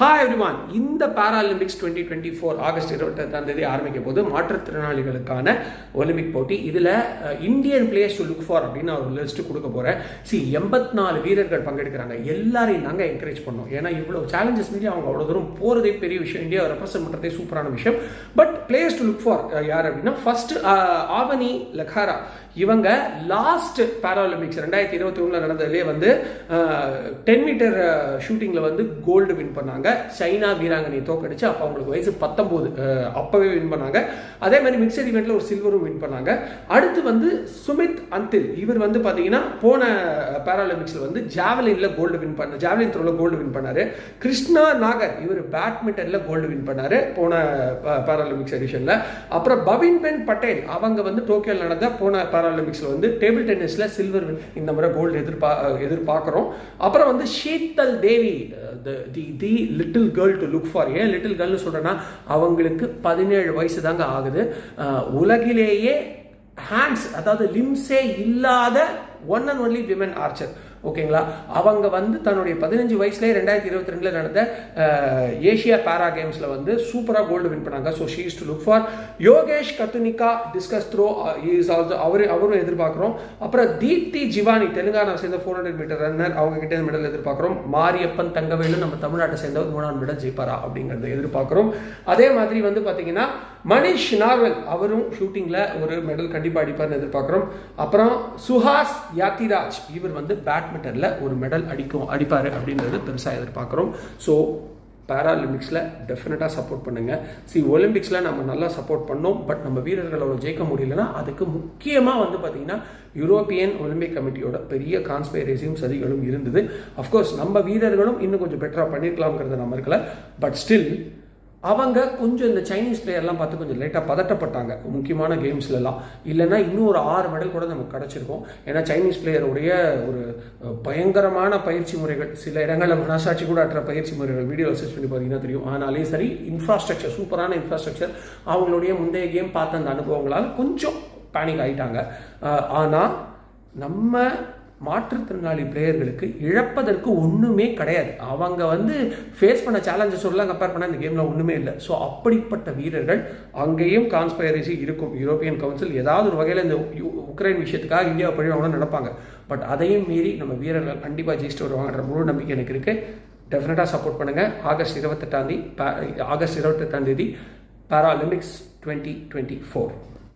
Hi everyone இந்த Paralympics twenty twenty four August இருபத்தெட்டாம் தேதி ஆரம்பிக்கும் போது மாற்றுத்திறனாளிகளுக்கான ஒலிம்பிக் போட்டி. இதில் Indian players to look for அப்படின்னு ஒரு லிஸ்ட்டு கொடுக்க போகிறேன் சி எண்பத்தி நாலு வீரர்கள் பங்கெடுக்கிறாங்க. எல்லாரையும் நாங்கள் என்கரேஜ் பண்ணோம். ஏன்னா இவ்வளோ சேலஞ்சஸ் மீறி அவங்க அவ்வளோ தூரம் போகிறதே பெரிய விஷயம். இந்தியா ரெப்ரசென்ட் பண்ணுறதே சூப்பரான விஷயம். But players to look for யார் அப்படின்னா ஃபர்ஸ்ட் ஆவனி லக்காரா. இவங்க லாஸ்ட் பாராலிம்பிக்ஸ் ரெண்டாயிரத்தி இருபத்தி ஒன்றில் நடந்ததுலேயே வந்து டென் மீட்டர் ஷூட்டிங்கில் வந்து கோல்டு வின் பண்ணாங்க. சைனா வீராங்கனை தோக்கடிச்சு அப்போ அவங்களுக்கு வயசு பத்தொம்போது அப்போவே வின் பண்ணாங்க. அதே மாதிரி மிக்சர் ஈவெண்ட்டில் ஒரு சில்வரும் வின் பண்ணாங்க. அடுத்து வந்து சுமித் அந்தில். இவர் வந்து பார்த்தீங்கன்னா போன பேராலிம்பிக்ஸில் வந்து ஜாவலினில் கோல்டு வின் பண்ண ஜாவலின் த்ரோவில் கோல்டு வின் பண்ணார். கிருஷ்ணா நாகர் இவர் பேட்மிண்டனில் கோல்டு வின் பண்ணார் போன பேராலிம்பிக்ஸ் எடிஷனில் அப்புறம் பவின் பென் பட்டேல் அவங்க வந்து டோக்கியோவில் நடந்த போன பேராலிம்பிக்ஸில் வந்து டேபிள் டென்னிஸில் சில்வர் இந்த முறை கோல்டு எதிர்பா எதிர்பார்க்குறோம். அப்புறம் வந்து Sheetal Devi the the little girl to look for ஏன் லிட்டில் கேர்ள்னு சொல்கிறேன்னா அவங்களுக்கு பதினேழு வயசு தாங்க ஆகுது. உலகிலேயே ஹேண்ட்ஸ் அதாவது லிம்ஸே இல்லாத one and only women archer ஓகேங்களா அவங்க வந்து தன்னுடைய பதினஞ்சு வயசுலேயே ரெண்டாயிரத்தி இருபத்தி ரெண்டில் நடந்த ஏஷியா பேரா கேம்ஸில் வந்து சூப்பராக கோல்டு வின் பண்ணாங்க. So she's to look for Yogesh Kathunia discus throw is also அவரு அவரும் எதிர்பார்க்குறோம். அப்புறம் தீப்தி ஜிவானி தெலுங்கானா சேர்ந்த ஃபோர் ஹண்ட்ரட் மீட்டர் ரன்னர் அவங்க கிட்டே மெடல் எதிர்பார்க்குறோம். மாரியப்பன் தங்கவேலு நம்ம தமிழ்நாட்டை சேர்ந்தவர் மூணாவது மெடல் ஜெயிப்பாரா அப்படிங்கிறத எதிர்பார்க்குறோம். அதே மாதிரி வந்து பார்த்தீங்கன்னா மணிஷ் நார்வல் அவரும் ஷூட்டிங்கில் ஒரு மெடல் கண்டிப்பாக அடிப்பார்னு எதிர்பார்க்குறோம். அப்புறம் சுஹாஸ் யாத்திராஜ் இவர் வந்து பேட்மிண்டனில் ஒரு மெடல் அடிக்கும் அடிப்பார் அப்படின்றது பெருசாக எதிர்பார்க்குறோம். ஸோ பேராலிம்பிக்ஸில் டெஃபினட்டாக சப்போர்ட் பண்ணுங்கள் சி ஒலிம்பிக்ஸில் நம்ம நல்லா சப்போர்ட் பண்ணோம் பட் நம்ம வீரர்களோட ஜெயிக்க முடியலன்னா அதுக்கு முக்கியமாக வந்து பார்த்திங்கன்னா யூரோப்பியன் ஒலிம்பிக் கமிட்டியோட பெரிய கான்ஸ்பைரசியும் சதிகளும் இருந்தது. அஃப்கோர்ஸ் நம்ம வீரர்களும் இன்னும் கொஞ்சம் பெட்டராக பண்ணியிருக்கலாம்ங்கிறத நம்ம இருக்கல பட் ஸ்டில் அவங்க கொஞ்சம் இந்த சைனீஸ் பிளேயர்லாம் பார்த்து கொஞ்சம் லேட்டாக பதட்டப்பட்டாங்க. முக்கியமான கேம்ஸ்லலாம் இல்லைன்னா இன்னும் ஒரு ஆறு மெடல் கூட நமக்கு கிடச்சிருக்கும். ஏன்னா சைனீஸ் பிளேயருடைய ஒரு பயங்கரமான பயிற்சி முறைகள் சில இடங்களில் மனசாட்சி கூட அற்ற பயிற்சி முறைகள் வீடியோ சர்ச் பண்ணி பார்த்தீங்கன்னா தெரியும். ஆனாலே சரி இன்ஃப்ராஸ்ட்ரக்சர் சூப்பரான இன்ஃப்ராஸ்ட்ரக்சர் அவங்களுடைய முந்தைய கேம் பார்த்த அந்த அனுபவங்களால் கொஞ்சம் பேனிக் ஆகிட்டாங்க ஆனால் நம்ம மாற்றுத்திறனாளி பிளேயர்களுக்கு இழப்பதற்கு ஒன்றுமே கிடையாது. அவங்க வந்து ஃபேஸ் பண்ண சேலஞ்சஸோடலாம் கம்பேர் பண்ண இந்த கேமில் ஒன்றுமே இல்லை. ஸோ அப்படிப்பட்ட வீரர்கள் அங்கேயும் கான்ஸ்பைரசி இருக்கும். யூரோப்பியன் கவுன்சில் ஏதாவது ஒரு வகையில் இந்த உக்ரைன் விஷயத்துக்காக இந்தியாவை பழி நடப்பாங்க பட் அதையும் மீறி நம்ம வீரர்கள் கண்டிப்பாக ஜெயிச்சுட்டு வருவாங்கன்ற முழு நம்பிக்கை எனக்கு இருக்குது டெஃபினட்டாக சப்போர்ட் பண்ணுங்கள் ஆகஸ்ட் இருபத்தெட்டாம் தேதி ஆகஸ்ட் இருபத்தெட்டாம் தேதி பாராலிம்பிக்ஸ் டுவெண்ட்டி டுவெண்ட்டி ஃபோர்